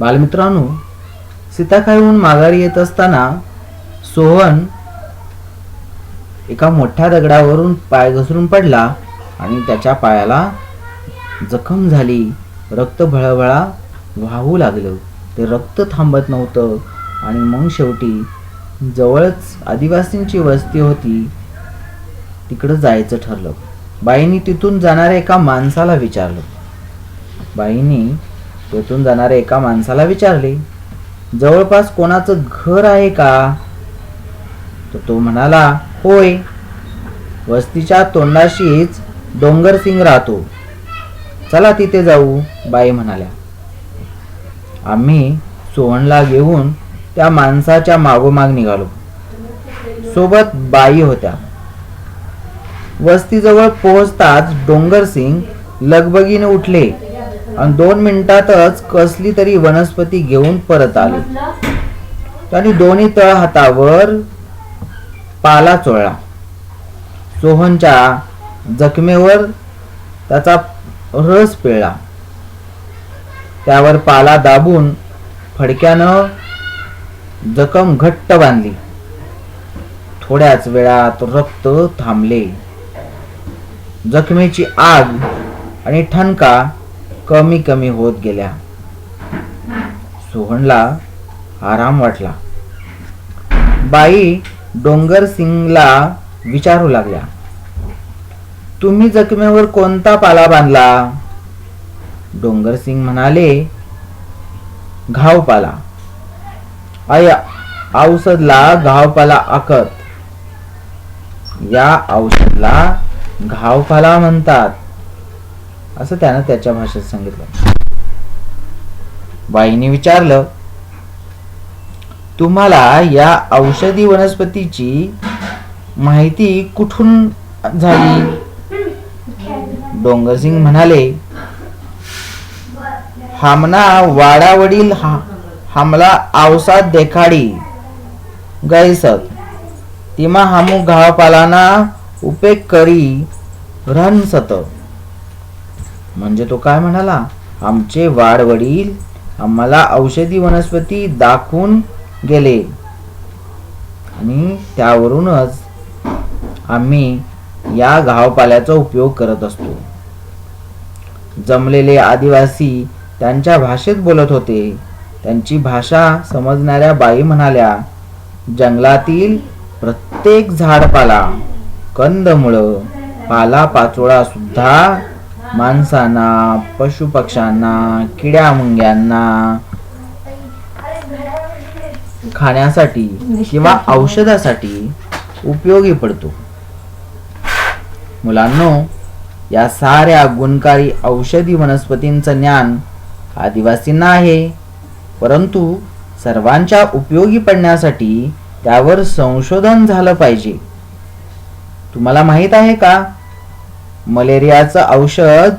बालमित्रांनो सीताखाईहून माघारी येत असताना सोहन एका मोठ्या दगडावरून पाय घसरून पडला आणि त्याच्या पायाला जखम झाली. रक्त भळभळा वाहू लागलं. ते रक्त थांबत नव्हतं आणि मग शेवटी जवळच आदिवासींची वस्ती होती. तिकडं जायचं ठरलं. बाईंनी तिथून जाणाऱ्या एका माणसाला विचारलं. बाईंनी तेथून जाणाऱ्या एका माणसाला विचारले जवळपास कोणाचं घर आहे का? तर तो म्हणाला होय वस्तीच्या तोंडाशीच डोंगर सिंग राहतो. चला तिथे जाऊ बाई म्हणाल्या. आम्ही सोहनला घेऊन त्या माणसाच्या मागोमाग निघालो. सोबत बाई होत्या. वस्तीजवळ पोहोचताच डोंगर सिंग लगबगीने उठले. आणि दोन मिनिटातच कसली तरी वनस्पती घेऊन परत आले. त्यांनी दोन्ही तळ हातावर पाला चोळला. सोहनच्या जखमेवर त्याचा रस पिळला. त्यावर पाला दाबून फडक्यानं जखम घट्ट बांधली. थोड्याच वेळात रक्त थांबले. जखमेची आग आणि ठणका कमी कमी होत गेल्या. सोहनला आराम वाटला. बाई डोंगर सिंगला विचारू लागल्या. तुम्ही जखमेवर कोणता पाला बांधला? डोंगर सिंग म्हणाले घाव पाला. आय औषधला घावपाला आकत या औषधला घावपाला म्हणतात. असं त्यानं त्याच्या भाषेत सांगितलं. बाईने विचारलं तुम्हाला या औषधी वनस्पतीची माहिती कुठून झाली? डोंगरसिंग म्हणाले हमना वाडावडील हा हमला आवसात देखाडी गैसत तिमा हमू घावपालाना उपेग करी रणसत म्हणजे तो काय म्हणाला? आमचे वाडवडील आम्हाला औषधी वनस्पती दाखवून गेले. आणि त्यावरूनच आम्ही या घावपाल्याचा उपयोग करत असतो. जमलेले आदिवासी त्यांच्या भाषेत बोलत होते. त्यांची भाषा समजणाऱ्या बाई म्हणाल्या जंगलातील प्रत्येक झाडपाला कंदमुळं पाला पाचोळा सुद्धा माणसांना पशुपक्ष्यांना किड्या मुंग्यांना खाण्यासाठी किंवा औषधासाठी उपयोगी पडतो. मुलांनो या साऱ्या गुणकारी औषधी वनस्पतींचं ज्ञान आदिवासींना आहे. परंतु सर्वांच्या उपयोगी पडण्यासाठी त्यावर संशोधन झालं पाहिजे. तुम्हाला माहीत आहे का? मलेरियाचं औषध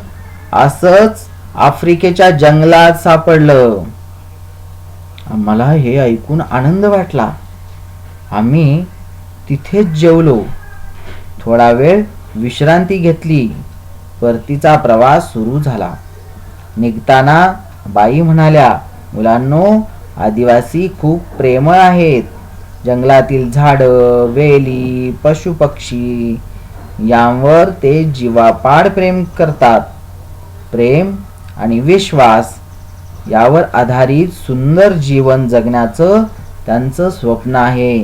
असंच आफ्रिकेच्या जंगलात सापडलं. आम्हाला हे ऐकून आनंद वाटला. आम्ही तिथेच जेवलो. थोडा वेळ विश्रांती घेतली. परतीचा प्रवास सुरू झाला. निघताना बाई म्हणाल्या मुलांनो आदिवासी खूप प्रेमळ आहेत. जंगलातील झाडं वेली पशुपक्षी यांवर ते जीवापाड प्रेम करतात. प्रेम आणि विश्वास यावर आधारित सुंदर जीवन जगण्याचं त्यांचं स्वप्न आहे.